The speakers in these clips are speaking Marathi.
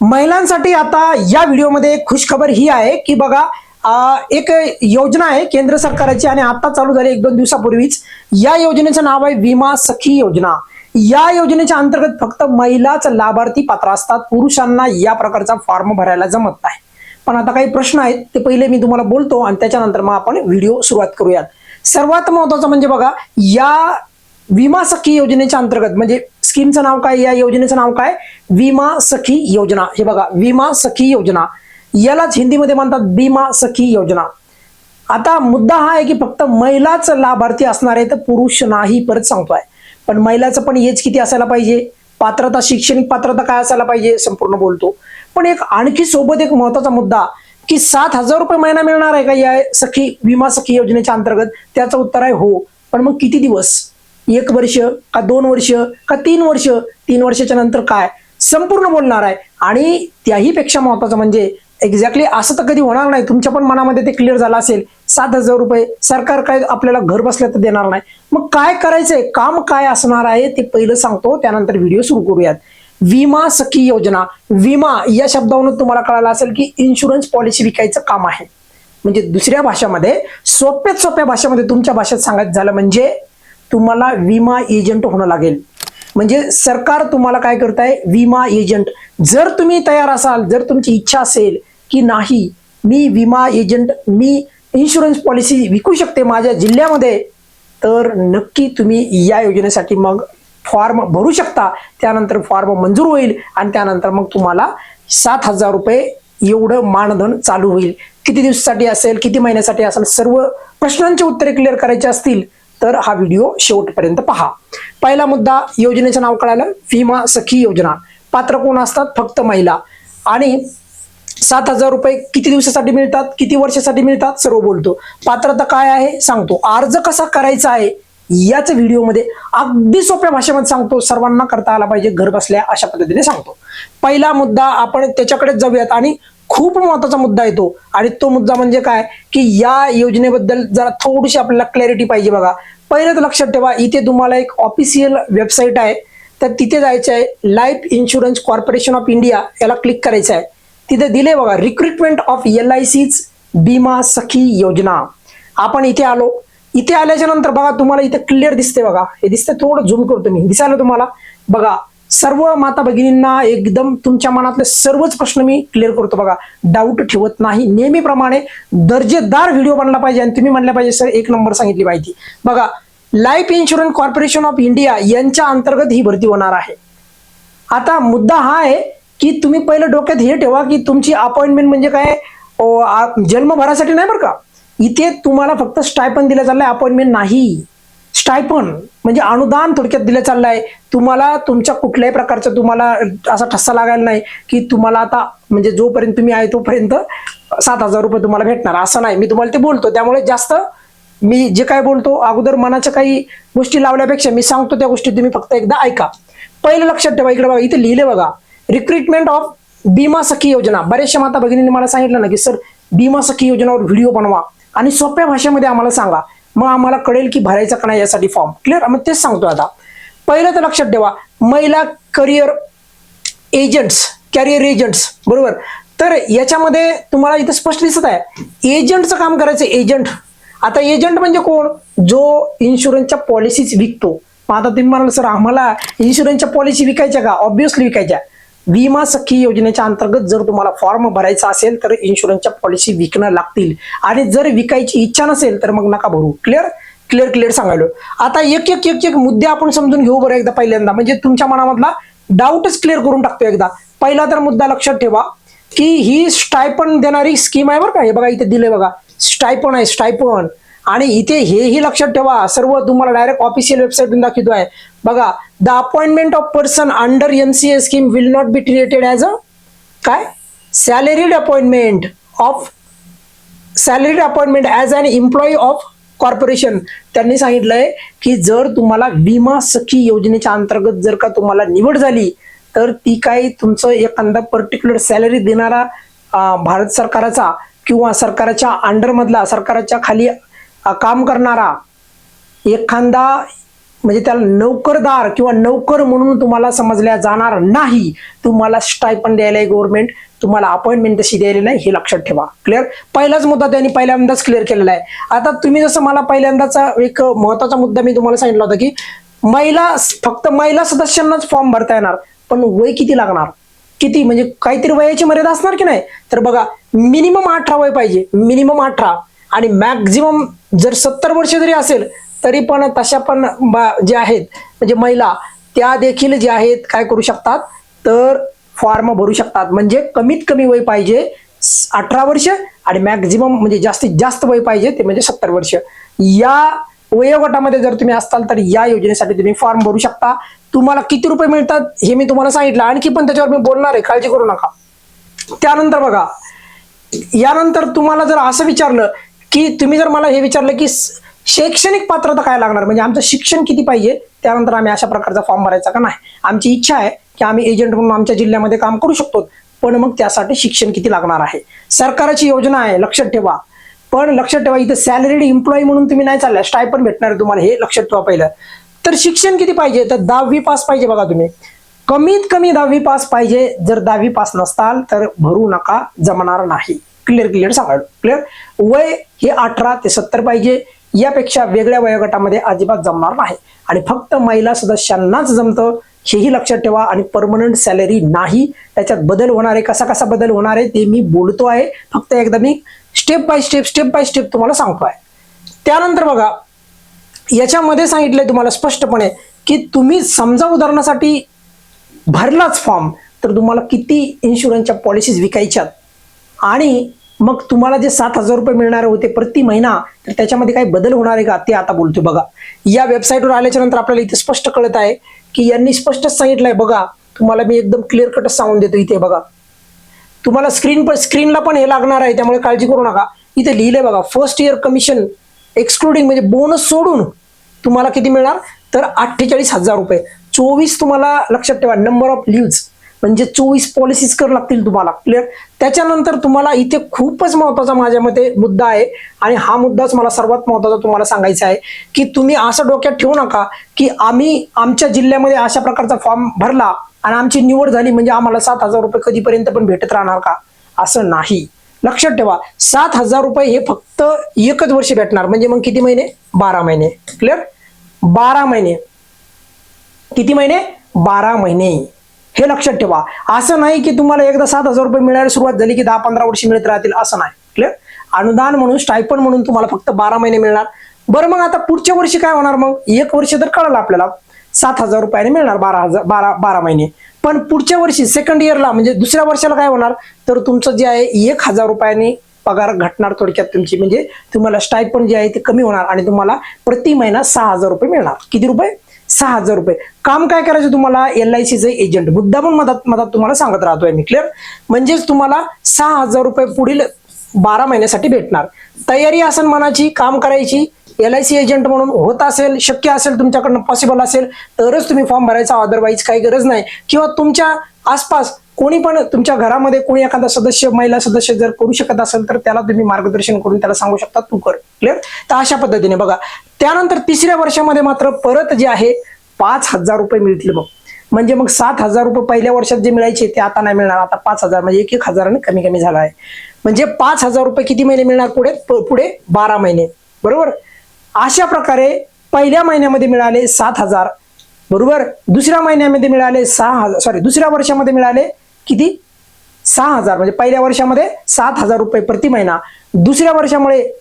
महिलांसाठी आता या व्हिडिओमध्ये खुशखबर ही आहे की बघा एक योजना आहे केंद्र सरकारची आणि आता चालू झाली एक दोन दिवसापूर्वीच. या योजनेचं नाव आहे विमा सखी योजना. या योजनेच्या अंतर्गत फक्त महिलाच लाभार्थी पात्र असतात पुरुषांना या प्रकारचा फॉर्म भरायला जमत नाही. पण आता काही प्रश्न आहेत ते पहिले मी तुम्हाला बोलतो आणि त्याच्यानंतर मग आपण व्हिडिओ सुरुवात करूयात. सर्वात महत्वाचं म्हणजे बघा या विमा सखी योजनेच्या अंतर्गत म्हणजे स्कीमचं नाव काय? या योजनेचं नाव काय? विमा सखी योजना. हे बघा विमा सखी योजना. यालाच हिंदीमध्ये म्हणतात विमा सखी योजना. आता मुद्दा हा आहे की फक्त महिलाच लाभार्थी असणार आहे तर पुरुष नाही परत सांगतोय. पण महिलाचं पण एज किती असायला पाहिजे? पात्रता शैक्षणिक पात्रता काय असायला पाहिजे? संपूर्ण बोलतो. पण एक आणखी सोबत एक महत्त्वाचा मुद्दा की सात हजार रुपये महिना मिळणार आहे का या सखी विमा सखी योजनेच्या अंतर्गत? त्याचं उत्तर आहे हो. पण मग किती दिवस? एक वर्ष का दोन वर्ष का तीन वर्ष तीन वर्षाच्या नंतर काय? संपूर्ण बोलणार आहे. आणि त्याही पेक्षा महत्वाचं म्हणजे एक्झॅक्टली असं तर कधी होणार नाही. तुमच्या पण मनामध्ये ते क्लिअर झालं असेल. सात हजार रुपये सरकार काय आपल्याला घर बसल्या तर देणार नाही. मग काय करायचंय? काम काय असणार आहे? ते पहिलं सांगतो. त्यानंतर व्हिडिओ सुरू करूयात. विमा सखी योजना. विमा या शब्दावरून तुम्हाला कळालं असेल की इन्शुरन्स पॉलिसी विकायचं काम आहे. म्हणजे दुसऱ्या भाषामध्ये सोप्यात सोप्या भाषेमध्ये तुमच्या भाषेत सांगायचं झालं म्हणजे तुम्हाला विमा एजंट होणं लागेल. म्हणजे सरकार तुम्हाला काय करत आहे विमा एजंट. जर तुम्ही तयार असाल जर तुमची इच्छा असेल की नाही मी विमा एजंट मी इन्शुरन्स पॉलिसी विकू शकते माझ्या जिल्ह्यामध्ये तर नक्की तुम्ही या योजनेसाठी मग फॉर्म भरू शकता. त्यानंतर फॉर्म मंजूर होईल आणि त्यानंतर मग तुम्हाला सात हजार रुपये एवढं मानधन चालू होईल. किती दिवसासाठी असेल किती महिन्यासाठी असेल सर्व प्रश्नांची उत्तरे क्लिअर करायची असतील तर हा व्हिडिओ शेवटपर्यंत पहा. पहिला मुद्दा योजनेचं नाव कळालं. विमा सखी योजना. पात्र कोण असतात? फक्त महिला. आणि सात हजार रुपये किती दिवसासाठी मिळतात? किती वर्षासाठी मिळतात? सर्व बोलतो. पात्रता काय आहे? सांगतो. अर्ज कसा करायचा आहे? याच व्हिडिओमध्ये अगदी सोप्या भाषेमध्ये सांगतो. सर्वांना करता आला पाहिजे. घर बसल्या अशा पद्धतीने सांगतो. पहिला मुद्दा आपण त्याच्याकडेच जाऊयात. आणि खूप महत्त्वाचा मुद्दा येतो आणि तो मुद्दा म्हणजे काय? की या योजनेबद्दल जरा थोडीशी आपल्याला क्लॅरिटी पाहिजे बघा. पहिलं तर लक्षात ठेवा इथे तुम्हाला एक ऑफिशियल वेबसाईट आहे. तर तिथे जायचं आहे life insurance corporation of India याला क्लिक करायचं आहे. तिथे दिले बघा रिक्रुटमेंट ऑफ एल आय सीच बीमा सखी योजना. आपण इथे आलो. इथे आल्याच्यानंतर बघा तुम्हाला इथे क्लिअर दिसते बघा. हे दिसते थोडं झूम करतो मी दिसायला तुम्हाला? बघा सर्व माता भगिनींना एकदम तुमच्या मनातले सर्वच प्रश्न मी क्लिअर करतो बघा. डाऊट ठेवत नाही. नेहमीप्रमाणे दर्जेदार व्हिडिओ बनला पाहिजे आणि तुम्ही म्हणलं पाहिजे सर एक नंबर सांगितली माहिती. बघा life insurance corporation of India यांच्या अंतर्गत ही भरती होणार आहे. आता मुद्दा हा आहे की तुम्ही पहिलं डोक्यात हे ठेवा की तुमची अपॉइंटमेंट म्हणजे काय? जन्मभरासाठी नाही बरं का? इथे तुम्हाला फक्त स्टायपन दिलं चाललंय अपॉइंटमेंट नाही. स्टायपन म्हणजे अनुदान थोडक्यात दिलं चाललंय. तुम्हाला तुमच्या कुठल्याही प्रकारचं तुम्हाला असा ठस्सा लागायला नाही की तुम्हाला आता म्हणजे जोपर्यंत तुम्ही आहे तोपर्यंत सात हजार रुपये तुम्हाला भेटणार. असं नाही. मी तुम्हाला ते बोलतो. त्यामुळे जास्त मी जे काय बोलतो अगोदर मनाच्या काही गोष्टी लावल्यापेक्षा मी सांगतो त्या गोष्टी तुम्ही फक्त एकदा ऐका. पहिलं लक्षात ठेवा इकडे बघा. इथे लिहिले बघा. रिक्रुटमेंट ऑफ बीमा सखी योजना. बऱ्याचशा माता भगिनींनी मला सांगितलं ना की सर बीमा सखी योजनावर व्हिडिओ बनवा आणि सोप्या भाषेमध्ये आम्हाला सांगा. मग आम्हाला कळेल की भरायचा का नाही यासाठी फॉर्म क्लिअर मग तेच सांगतो आता. पहिलं तर लक्षात ठेवा महिला करिअर एजंट्स कॅरियर एजंट्स बरोबर? तर याच्यामध्ये तुम्हाला इथं स्पष्ट दिसत आहे एजंटचं काम करायचं एजंट आता एजंट म्हणजे कोण? जो इन्शुरन्सच्या पॉलिसीज विकतो. मग आता तुम्ही म्हणाल सर आम्हाला इन्शुरन्सच्या पॉलिसी विकायच्या का? ऑब्विसली विकायच्या. विमा सखी योजनेच्या अंतर्गत जर तुम्हाला फॉर्म भरायचा असेल तर इन्शुरन्सच्या पॉलिसी विकणं लागतील. आणि जर विकायची इच्छा नसेल तर मग नका भरू. क्लिअर क्लिअर क्लिअर सांगायलो. आता एक एक एक एक मुद्दे आपण समजून घेऊ बरं एकदा पहिल्यांदा. म्हणजे तुमच्या मनामधला डाऊटच क्लिअर करून टाकतो एकदा. पहिला तर मुद्दा लक्षात ठेवा की ही स्टायपन देणारी स्कीम आहे बरं का. हे बघा इथे दिले बघा. स्टायपन आहे स्टायपन आणि इथे हेही लक्षात ठेवा सर्व तुम्हाला डायरेक्ट ऑफिशियल वेबसाईट दाखवतो आहे बघा the appointment of person under M C A scheme will not be treated as a काय? Salaried appointment of salaried appointment as an employee of corporation त्यांनी सांगितलंय की जर तुम्हाला विमा सखी योजनेच्या अंतर्गत जर का तुम्हाला निवड झाली तर ती काही तुमचं एखादा पर्टिक्युलर सॅलरी देणारा भारत सरकाराचा किंवा सरकारच्या अंडरमधला सरकाराच्या खाली काम करणारा एखादा म्हणजे त्याला नोकरदार किंवा नोकर म्हणून तुम्हाला समजल्या जाणार नाही. तुम्हाला स्टायपन द्यायला आहे गव्हर्नमेंट तुम्हाला अपॉइंटमेंट तशी द्यायला नाही हे लक्षात ठेवा. क्लिअर पहिलाच मुद्दा त्यांनी पहिल्यांदाच क्लिअर केलेला आहे. आता तुम्ही जसं मला पहिल्यांदाचा एक महत्त्वाचा मुद्दा मी तुम्हाला सांगितला होता की महिला फक्त महिला सदस्यांनाच फॉर्म भरता येणार पण वय किती लागणार? किती? म्हणजे काहीतरी वयाची मर्यादा असणार की नाही? तर बघा मिनिमम अठरा वय पाहिजे. मिनिमम अठरा. आणि मॅक्झिमम जर सत्तर वर्ष जरी असेल तरी पण तशा पण बा- जे आहेत म्हणजे महिला त्या देखील जे आहेत काय करू शकतात? तर फॉर्म भरू शकतात. म्हणजे कमीत कमी वय पाहिजे अठरा वर्ष आणि मॅक्झिमम म्हणजे जास्तीत जास्त वय पाहिजे ते म्हणजे सत्तर वर्ष. या वयोगटामध्ये जर तुम्ही असाल तर या योजनेसाठी तुम्ही फॉर्म भरू शकता. तुम्हाला किती रुपये मिळतात हे मी तुम्हाला सांगितलं. आणखी पण त्याच्यावर मी बोलणार आहे काळजी करू नका. त्यानंतर बघा यानंतर तुम्हाला जर असं विचारलं की तुम्ही जर मला हे विचारलं की शैक्षणिक पात्रता काय लागणार? म्हणजे आमचं शिक्षण किती पाहिजे? त्यानंतर आम्ही अशा प्रकारचा फॉर्म भरायचा का नाही? आमची इच्छा आहे की आम्ही एजंट म्हणून आमच्या जिल्ह्यामध्ये काम करू शकतो. पण मग त्यासाठी शिक्षण किती लागणार आहे? सरकारची योजना आहे लक्षात ठेवा. पण लक्षात ठेवा इथं सॅलरीड एम्प्लॉई म्हणून तुम्ही नाही चालल्या. स्टाय पण भेटणार आहे तुम्हाला हे लक्षात ठेवा पहिलं. तर शिक्षण किती पाहिजे? तर दहावी पास पाहिजे बघा तुम्ही. कमीत कमी दहावी पास पाहिजे. जर दहावी पास नसताल तर भरू नका जमणार नाही. क्लिअर क्लिअर सांगा क्लिअर वय हे अठरा ते सत्तर पाहिजे. यापेक्षा वेगळ्या वयोगटामध्ये अजिबात जमणार नाही. आणि फक्त महिला सदस्यांनाच जमतं हेही लक्षात ठेवा. आणि परमनंट सॅलरी नाही. त्याच्यात बदल होणार आहे कसा कसा बदल होणार आहे ते मी बोलतो आहे. फक्त एकदा मी step by step step by step तुम्हाला सांगतो आहे त्यानंतर बघा याच्यामध्ये सांगितलंय तुम्हाला स्पष्टपणे की तुम्ही समजा उदाहरणासाठी भरलाच फॉर्म तर तुम्हाला किती इन्शुरन्सच्या पॉलिसीज विकायच्यात? आणि मग तुम्हाला जे सात हजार रुपये मिळणार होते प्रति महिना तर त्याच्यामध्ये काही बदल होणार आहे का? ते आता बोलतोय बघा. या वेबसाईटवर आल्याच्यानंतर आपल्याला इथे स्पष्ट कळत आहे की यांनी स्पष्टच सांगितलंय बघा. तुम्हाला मी एकदम क्लिअर कटच सांगून देतो इथे बघा. तुम्हाला स्क्रीन पण स्क्रीनला पण हे लागणार आहे त्यामुळे काळजी करू नका. इथे लिहिलंय बघा फर्स्ट इयर कमिशन एक्सक्लुडिंग म्हणजे बोनस सोडून तुम्हाला किती मिळणार? तर अठ्ठेचाळीस हजार रुपये. चोवीस तुम्हाला लक्षात ठेवा नंबर ऑफ लिव्ह म्हणजे चोवीस पॉलिसीज कर लागतील तुम्हाला. क्लिअर त्याच्यानंतर तुम्हाला इथे खूपच महत्त्वाचा माझ्या मते मुद्दा आहे. आणि हा मुद्दाच मला सर्वात महत्त्वाचा तुम्हाला सांगायचा आहे की तुम्ही असं डोक्यात ठेवू नका की आम्ही आमच्या जिल्ह्यामध्ये अशा प्रकारचा फॉर्म भरला आणि आमची निवड झाली म्हणजे आम्हाला सात हजार रुपये कधीपर्यंत पण भेटत राहणार का? असं नाही. लक्षात ठेवा सात हजार रुपये हे फक्त एकच वर्ष भेटणार. म्हणजे मग किती महिने? बारा महिने. क्लिअर बारा महिने. किती महिने? बारा महिने. हे लक्षात ठेवा. असं नाही की तुम्हाला एकदा सात हजार रुपये मिळायला सुरुवात झाली की दहा पंधरा वर्ष मिळत राहतील असं नाही. क्लिअर अनुदान म्हणून स्टायपन म्हणून तुम्हाला फक्त बारा महिने मिळणार. बरं मग आता पुढच्या वर्षी काय होणार मग? एक वर्ष तर कळलं आपल्याला. सात हजार रुपयाने मिळणार बारा हजार बारा बारा महिने. पण पुढच्या वर्षी सेकंड इयरला म्हणजे दुसऱ्या वर्षाला काय होणार? तर तुमचं जे आहे एक हजार रुपयाने पगार घटणार थोडक्यात तुमची. म्हणजे तुम्हाला स्टायपन जे आहे ते कमी होणार आणि तुम्हाला प्रति महिना सहा हजार रुपये मिळणार. किती रुपये? सहा हजार रुपये. काम काय करायचं तुम्हाला? एल आय सीचे एजंट मुद्दा पण मदत मदत तुम्हाला सांगत राहतोय मी क्लिअर म्हणजेच तुम्हाला सहा हजार रुपये पुढील बारा महिन्यासाठी भेटणार. तयारी असेल मनाची काम करायची एल आय सी एजंट म्हणून होत असेल शक्य असेल तुमच्याकडनं पॉसिबल असेल तरच तुम्ही फॉर्म भरायचा. अदरवाईज काही गरज नाही. किंवा तुमच्या आसपास कोणी पण तुमच्या घरामध्ये कोणी एखादा सदस्य महिला सदस्य जर करू शकत असेल तर त्याला तुम्ही मार्गदर्शन करून त्याला सांगू शकता. तू कर क्लिअर तर अशा पद्धतीने बघा. त्यानंतर तिसऱ्या वर्षामध्ये मात्र परत जे आहे पाच हजार रुपये मिळतील बघ. म्हणजे मग सात हजार रुपये पहिल्या वर्षात जे मिळायचे ते आता नाही मिळणार. आता पाच हजार म्हणजे एक एक हजाराने कमी कमी झाला आहे. म्हणजे पाच हजार रुपये किती महिने मिळणार पुढे? प- पुढे बारा महिने. बरोबर? अशा प्रकारे पहिल्या महिन्यामध्ये मिळाले सात हजार. बरोबर? दुसऱ्या महिन्यामध्ये मिळाले सहा हजार सॉरी दुसऱ्या वर्षामध्ये मिळाले किती? सहा हजार. म्हणजे पहिल्या वर्षामध्ये सात हजार रुपये प्रति महिना. दुसऱ्या वर्षामुळे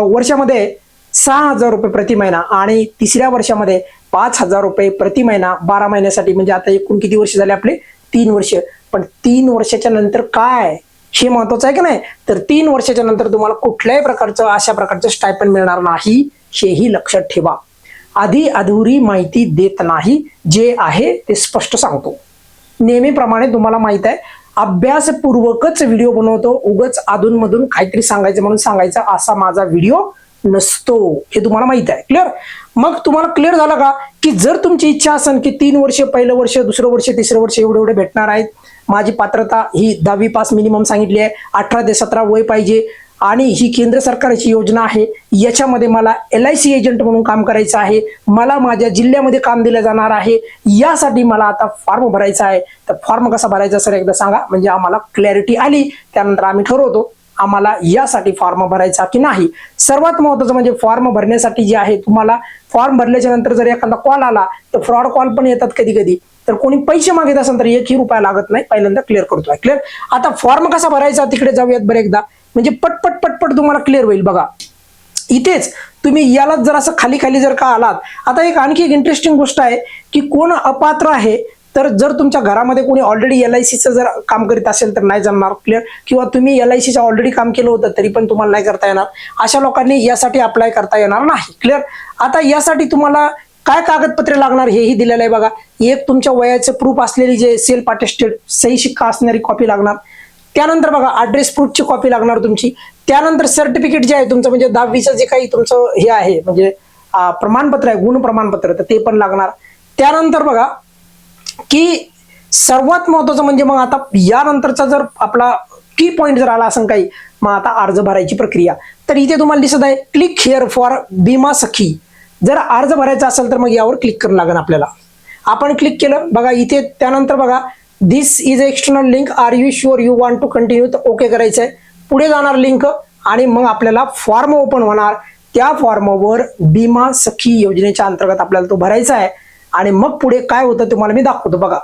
वर्षामध्ये सहा हजार रुपये प्रति महिना आणि तिसऱ्या वर्षामध्ये पाच हजार रुपये प्रति महिना बारा महिन्यासाठी. म्हणजे आता एकूण किती वर्ष झाले आपले? तीन वर्ष. पण तीन वर्षाच्या नंतर काय? हे महत्वाचं आहे की नाही? तर तीन वर्षाच्या नंतर तुम्हाला कुठल्याही प्रकारचं अशा प्रकारचं स्टायपन मिळणार नाही हेही लक्षात ठेवा. आधी अधुरी माहिती देत नाही जे आहे ते स्पष्ट सांगतो. नेहमीप्रमाणे तुम्हाला माहीत आहे अभ्यासपूर्वकच व्हिडिओ बनवतो उगच अधूनमधून काहीतरी सांगायचं म्हणून सांगायचं असा माझा व्हिडिओ नसतो. हे तुम्हाला माहीत आहे. क्लिअर मग तुम्हाला क्लिअर झालं का? की जर तुमची इच्छा असेल की तीन वर्ष पहिलं वर्ष दुसरं वर्ष तिसरं वर्ष एवढे एवढे भेटणार आहेत माझी पात्रता ही दहावी पास मिनिमम सांगितली आहे अठरा ते सतरा वय पाहिजे आणि ही केंद्र सरकारची योजना आहे याच्यामध्ये मला एल आय सी एजंट म्हणून काम करायचं आहे मला माझ्या जिल्ह्यामध्ये काम दिलं जाणार आहे यासाठी मला आता फॉर्म भरायचा आहे. तर फॉर्म कसा भरायचा सर एकदा सांगा. म्हणजे आम्हाला क्लॅरिटी आली त्यानंतर आम्ही ठरवतो. आम्हाला यासाठी फॉर्म भरायचा की नाही? सर्वात महत्वाचं म्हणजे फॉर्म भरण्यासाठी जे आहे तुम्हाला फॉर्म भरल्याच्या नंतर जर एखादा कॉल आला तर फ्रॉड कॉल पण येतात कधी कधी तर कोणी पैसे मागित असेल तर एकही रुपया लागत नाही. पहिल्यांदा क्लिअर करतोय क्लिअर आता फॉर्म कसा भरायचा? तिकडे जाऊयात बरे एकदा. म्हणजे पटपट पटपट तुम्हाला क्लिअर होईल बघा. इथेच तुम्ही याला जर असं खाली खाली जर का आलात आता एक आणखी एक इंटरेस्टिंग गोष्ट आहे की कोण अपात्र आहे तर जर तुमच्या घरामध्ये कोणी ऑलरेडी एल आय सीचं जर काम करीत असेल तर नाही जमणार क्लिअर किंवा तुम्ही एल आय सीचं ऑलरेडी काम केलं होतं तरी पण तुम्हाला नाही करता येणार. अशा लोकांनी यासाठी अप्लाय करता येणार नाही क्लिअर आता यासाठी तुम्हाला काय कागदपत्रे लागणार हेही दिलेलं आहे बघा. एक तुमच्या वयाचं प्रूफ असलेली जे सेल्फ अटेस्टेड सही शिक्का असणारी कॉपी लागणार. त्यानंतर बघा ॲड्रेस प्रूफची कॉपी लागणार तुमची. त्यानंतर सर्टिफिकेट जे आहे तुमचं म्हणजे दहावीचं जे काही तुमचं हे आहे म्हणजे प्रमाणपत्र आहे गुण प्रमाणपत्र तर ते पण लागणार. त्यानंतर बघा की सर्वात महत्वाचं म्हणजे मग आता यानंतरचा जर आपला की पॉईंट जर आला असं काही मग आता अर्ज भरायची प्रक्रिया. तर इथे तुम्हाला दिसत आहे क्लिक हिअर फॉर बीमा सखी. जर अर्ज भरायचा असेल तर मग यावर क्लिक करावं लागेल आपल्याला. आपण क्लिक केलं बघा इथे त्यानंतर बघा this is external link are you sure you want to continue तर ओके करायचं आहे पुढे जाणार लिंक आणि मग आपल्याला फॉर्म ओपन होणार. त्या फॉर्मवर बीमा सखी योजनेच्या अंतर्गत आपल्याला तो भरायचा आहे. आणि मग पुढे काय होतं तुम्हाला मी दाखवतो बघा.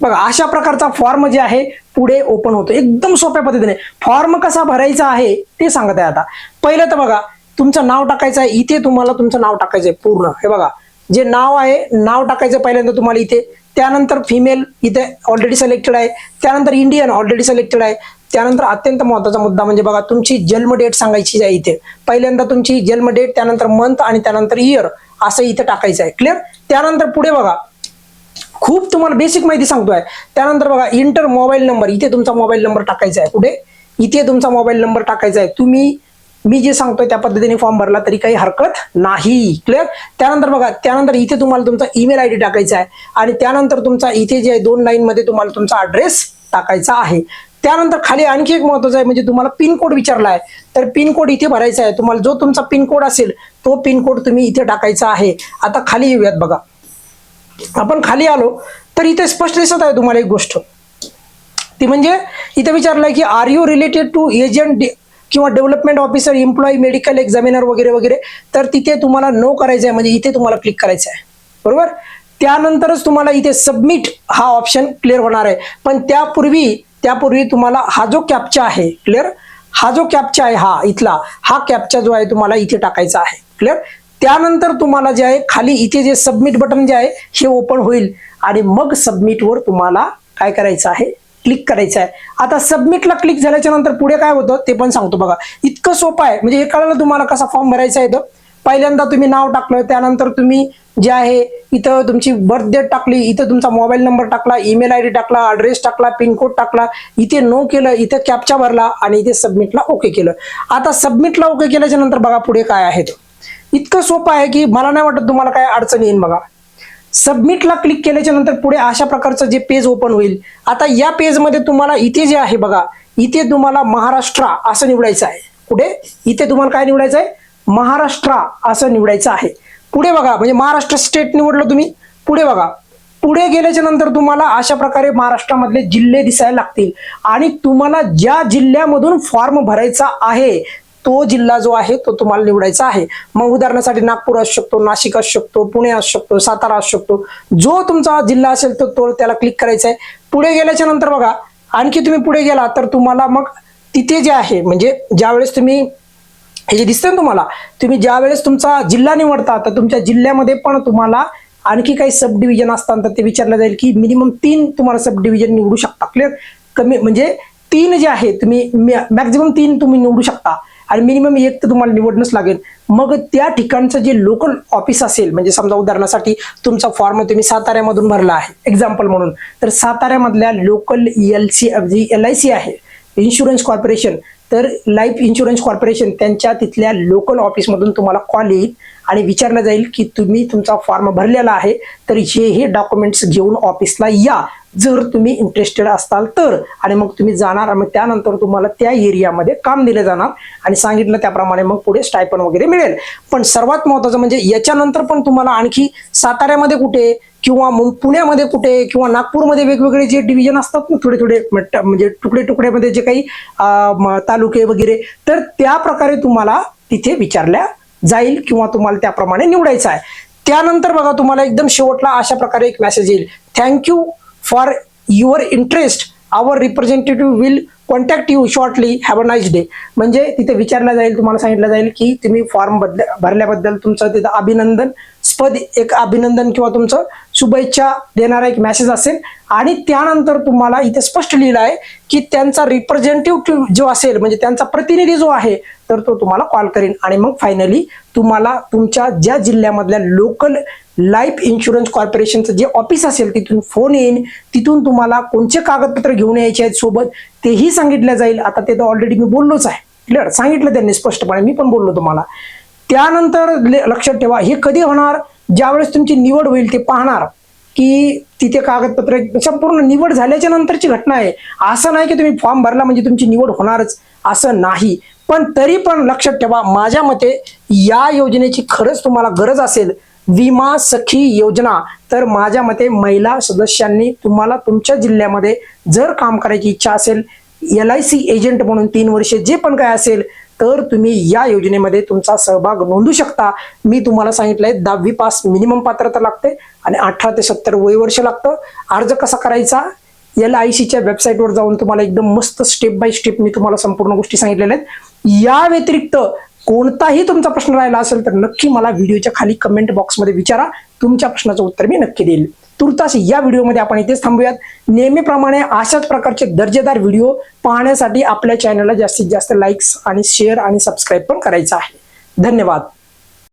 बघा अशा प्रकारचा फॉर्म जे आहे पुढे ओपन होतो. एकदम सोप्या पद्धतीने. फॉर्म कसा भरायचा आहे ते सांगत आहे आता. पहिलं तर बघा तुमचं नाव टाकायचं आहे इथे तुम्हाला तुमचं नाव टाकायचं आहे पूर्ण. हे बघा जे नाव आहे नाव टाकायचं पहिल्यांदा तुम्हाला इथे. त्यानंतर फिमेल इथे ऑलरेडी सिलेक्टेड आहे. त्यानंतर इंडियन ऑलरेडी सिलेक्टेड आहे. त्यानंतर अत्यंत महत्त्वाचा मुद्दा म्हणजे बघा तुमची जन्म डेट सांगायची आहे इथे. पहिल्यांदा तुमची जन्म डेट त्यानंतर मंथ आणि त्यानंतर इयर असं इथे टाकायचं आहे. क्लिअर त्यानंतर पुढे बघा. खूप तुम्हाला बेसिक माहिती सांगतोय. त्यानंतर बघा इंटर मोबाईल नंबर इथे तुमचा मोबाईल नंबर टाकायचा आहे. कुठे इथे तुमचा मोबाईल नंबर टाकायचा आहे. तुम्ही मी जे सांगतोय त्या पद्धतीने फॉर्म भरला तरी काही हरकत नाही. क्लिअर त्यानंतर बघा त्यानंतर इथे तुम्हाला तुमचा ईमेल आय डी टाकायचा आहे. आणि त्यानंतर तुमचा इथे जे आहे दोन लाईन मध्ये तुम्हाला तुमचा ऍड्रेस टाकायचा आहे. त्यानंतर खाली आणखी एक महत्वाचं आहे म्हणजे तुम्हाला पिन कोड विचारला आहे तर पिन कोड इथे भरायचा आहे. तुम्हाला जो तुमचा पिन कोड असेल तो पिन कोड तुम्ही इथे टाकायचा आहे. आता खाली येऊयात बघा. आपण खाली आलो तर इथे स्पष्ट दिसत आहे तुम्हाला एक गोष्ट. ती म्हणजे इथे विचारलंय की are you related to agent किंवा development officer employee medical examiner वगैरे वगैरे. तर तिथे तुम्हाला नो करायचं आहे म्हणजे इथे तुम्हाला क्लिक करायचं आहे. बरोबर? त्यानंतरच तुम्हाला इथे सबमिट हा ऑप्शन क्लिअर होणार आहे. पण त्यापूर्वी त्यापूर्वी तुम्हाला हा जो कॅप्चा आहे क्लिअर हा जो कॅप्चा आहे हा इथला हा कॅप्चा जो आहे तुम्हाला इथे टाकायचा आहे क्लिअर त्यानंतर तुम्हाला जे आहे खाली इथे जे सबमिट बटन जे आहे हे ओपन होईल. आणि मग सबमिटवर तुम्हाला काय करायचं आहे? क्लिक करायचं आहे. आता सबमिटला क्लिक झाल्याच्यानंतर पुढे काय होतं? ते पण सांगतो बघा. इतकं सोपं आहे. म्हणजे हे कळलं तुम्हाला कसा फॉर्म भरायचा आहे तो? पहिल्यांदा तुम्ही नाव टाकलं त्यानंतर तुम्ही जे आहे इथं तुमची बर्थ डेट टाकली इथं तुमचा मोबाईल नंबर टाकला ईमेल आय डी टाकला ऍड्रेस टाकला पिनकोड टाकला इथे नो केलं इथं कॅप्चा भरला आणि इथे सबमिटला ओके केलं. आता सबमिटला ओके केल्याच्यानंतर बघा पुढे काय आहे तो इतकं सोपं आहे की मला नाही वाटत तुम्हाला काय अडचण येईल बघा. सबमिटला क्लिक केल्याच्यानंतर पुढे अशा प्रकारचं जे पेज ओपन होईल आता या पेजमध्ये तुम्हाला इथे जे आहे बघा इथे तुम्हाला महाराष्ट्र असं निवडायचं आहे. कुठे? इथे तुम्हाला काय निवडायचं आहे? महाराष्ट्र असं निवडायचं आहे. पुढे बघा म्हणजे महाराष्ट्र स्टेट निवडलं तुम्ही. पुढे बघा. पुढे गेल्याच्यानंतर तुम्हाला अशा प्रकारे महाराष्ट्रामधले जिल्हे दिसायला लागतील. आणि तुम्हाला ज्या जिल्ह्यामधून फॉर्म भरायचा आहे तो जिल्हा जो आहे तो तुम्हाला निवडायचा आहे. मग उदाहरणासाठी नागपूर असू शकतो नाशिक असू शकतो पुणे असू शकतो सातारा असू शकतो. जो तुमचा जिल्हा असेल तर तो त्याला क्लिक करायचा आहे. पुढे गेल्याच्यानंतर बघा आणखी तुम्ही पुढे गेला तर तुम्हाला मग तिथे जे आहे म्हणजे ज्यावेळेस तुम्ही हे जे दिसतंय ना तुम्हाला तुम्ही ज्या वेळेस तुमचा जिल्हा निवडता तर तुमच्या जिल्ह्यामध्ये पण तुम्हाला आणखी काही सब डिव्हिजन असतात तर ते विचारलं जाईल की मिनिमम तीन तुम्हाला सब डिव्हिजन निवडू शकता. क्लिअर कमी म्हणजे तीन जे आहे तुम्ही मॅक्झिमम तीन तुम्ही निवडू शकता. आणि मिनिमम एक तर तुम्हाला निवडणंच लागेल. मग त्या ठिकाणचं जे लोकल ऑफिस असेल म्हणजे समजा उदाहरणासाठी तुमचा फॉर्म तुम्ही साताऱ्यामधून भरला आहे एक्झाम्पल म्हणून. तर साताऱ्यामधल्या local L C L I C आहे इन्शुरन्स कॉर्पोरेशन तर लाईफ इन्शुरन्स कॉर्पोरेशन त्यांच्या तिथल्या लोकल ऑफिसमधून तुम्हाला कॉल येईल आणि विचारलं जाईल की तुम्ही तुमचा फॉर्म भरलेला आहे तर हे हे डॉक्युमेंट्स घेऊन ऑफिसला या. जर तुम्ही इंटरेस्टेड असाल तर. आणि मग तुम्ही जाणार मग त्यानंतर तुम्हाला त्या एरियामध्ये काम दिलं जाणार. आणि सांगितलं त्याप्रमाणे मग पुढे स्टायपन वगैरे मिळेल. पण सर्वात महत्वाचं म्हणजे याच्यानंतर पण तुम्हाला आणखी साताऱ्यामध्ये कुठे? किंवा पुण्यामध्ये कुठे किंवा नागपूरमध्ये वेगवेगळे जे डिव्हिजन असतात ना थोडे थोडे मट- म्हणजे तुकडे तुकड्यामध्ये जे काही म- तालुके वगैरे तर त्या प्रकारे तुम्हाला तिथे विचारल्या जाईल किंवा तुम्हाला त्याप्रमाणे निवडायचं आहे. त्यानंतर बघा तुम्हाला एकदम शेवटला अशा प्रकारे एक मेसेज येईल. Thank you for your interest our representative will contact you shortly have a nice day म्हणजे तिथे विचारलं जाईल तुम्हाला सांगितलं जाईल की तुम्ही फॉर्म बदल भरल्याबद्दल तुमचं तिथं अभिनंदन. स्पद एक अभिनंदन किंवा तुमचं शुभेच्छा देणारा एक मेसेज असेल. आणि त्यानंतर तुम्हाला इथे स्पष्ट लिहिलं आहे की त्यांचा रिप्रेझेंटेटिव्ह जो असेल म्हणजे त्यांचा प्रतिनिधी जो आहे तर तो तुम्हाला कॉल करेन. आणि मग फायनली तुम्हाला तुमच्या ज्या जिल्ह्यामधल्या लोकल लाईफ इन्शुरन्स कॉर्पोरेशनचं जे ऑफिस असेल तिथून फोन येईन. तिथून तुम्हाला कोणते कागदपत्र घेऊन यायचे आहेत सोबत तेही सांगितलं जाईल. आता ते तर ऑलरेडी मी बोललोच आहे. क्लिअर सांगितलं त्यांनी स्पष्टपणे. मी पण बोललो तुम्हाला. त्यानंतर लक्षात ठेवा हे कधी होणार? ज्यावेळेस तुमची निवड होईल ते पाहणार की तिथे कागदपत्र संपूर्ण निवड झाल्याच्या नंतरची घटना आहे. असं नाही की तुम्ही फॉर्म भरला म्हणजे तुमची निवड होणारच असं नाही. पण तरी पण लक्षात ठेवा माझ्या मते या योजनेची खरंच तुम्हाला गरज असेल. विमा सखी योजना. तर माझ्या मते महिला सदस्यांनी तुम्हाला तुमच्या जिल्ह्यामध्ये जर काम करायची इच्छा असेल एल आय सी एजंट म्हणून तीन वर्षे जे पण काय असेल तर तुम्ही या योजनेमध्ये तुमचा सहभाग नोंदू शकता. मी तुम्हाला सांगितलंय दहावी पास मिनिमम पात्रता लागते आणि अठरा ते सत्तर वय वर्ष लागतं. अर्ज कसा करायचा? एल आय सीच्या वेबसाईटवर जाऊन तुम्हाला एकदम मस्त स्टेप बाय स्टेप मी तुम्हाला संपूर्ण गोष्टी सांगितलेल्या आहेत. या व्यतिरिक्त कोणताही तुमचा प्रश्न राहिला असेल तर नक्की मला व्हिडिओच्या खाली कमेंट बॉक्समध्ये विचारा. तुमच्या प्रश्नाचं उत्तर मी नक्की देईल. तुर्तास या व्हिडिओमध्ये आपण इथेच थांबूयात. नेहमीप्रमाणे अशाच प्रकारचे दर्जेदार व्हिडिओ पाहण्यासाठी आपल्या चॅनलला जास्तीत जास्त लाईक्स आणि शेअर आणि सबस्क्राईब पण करायचं आहे. धन्यवाद.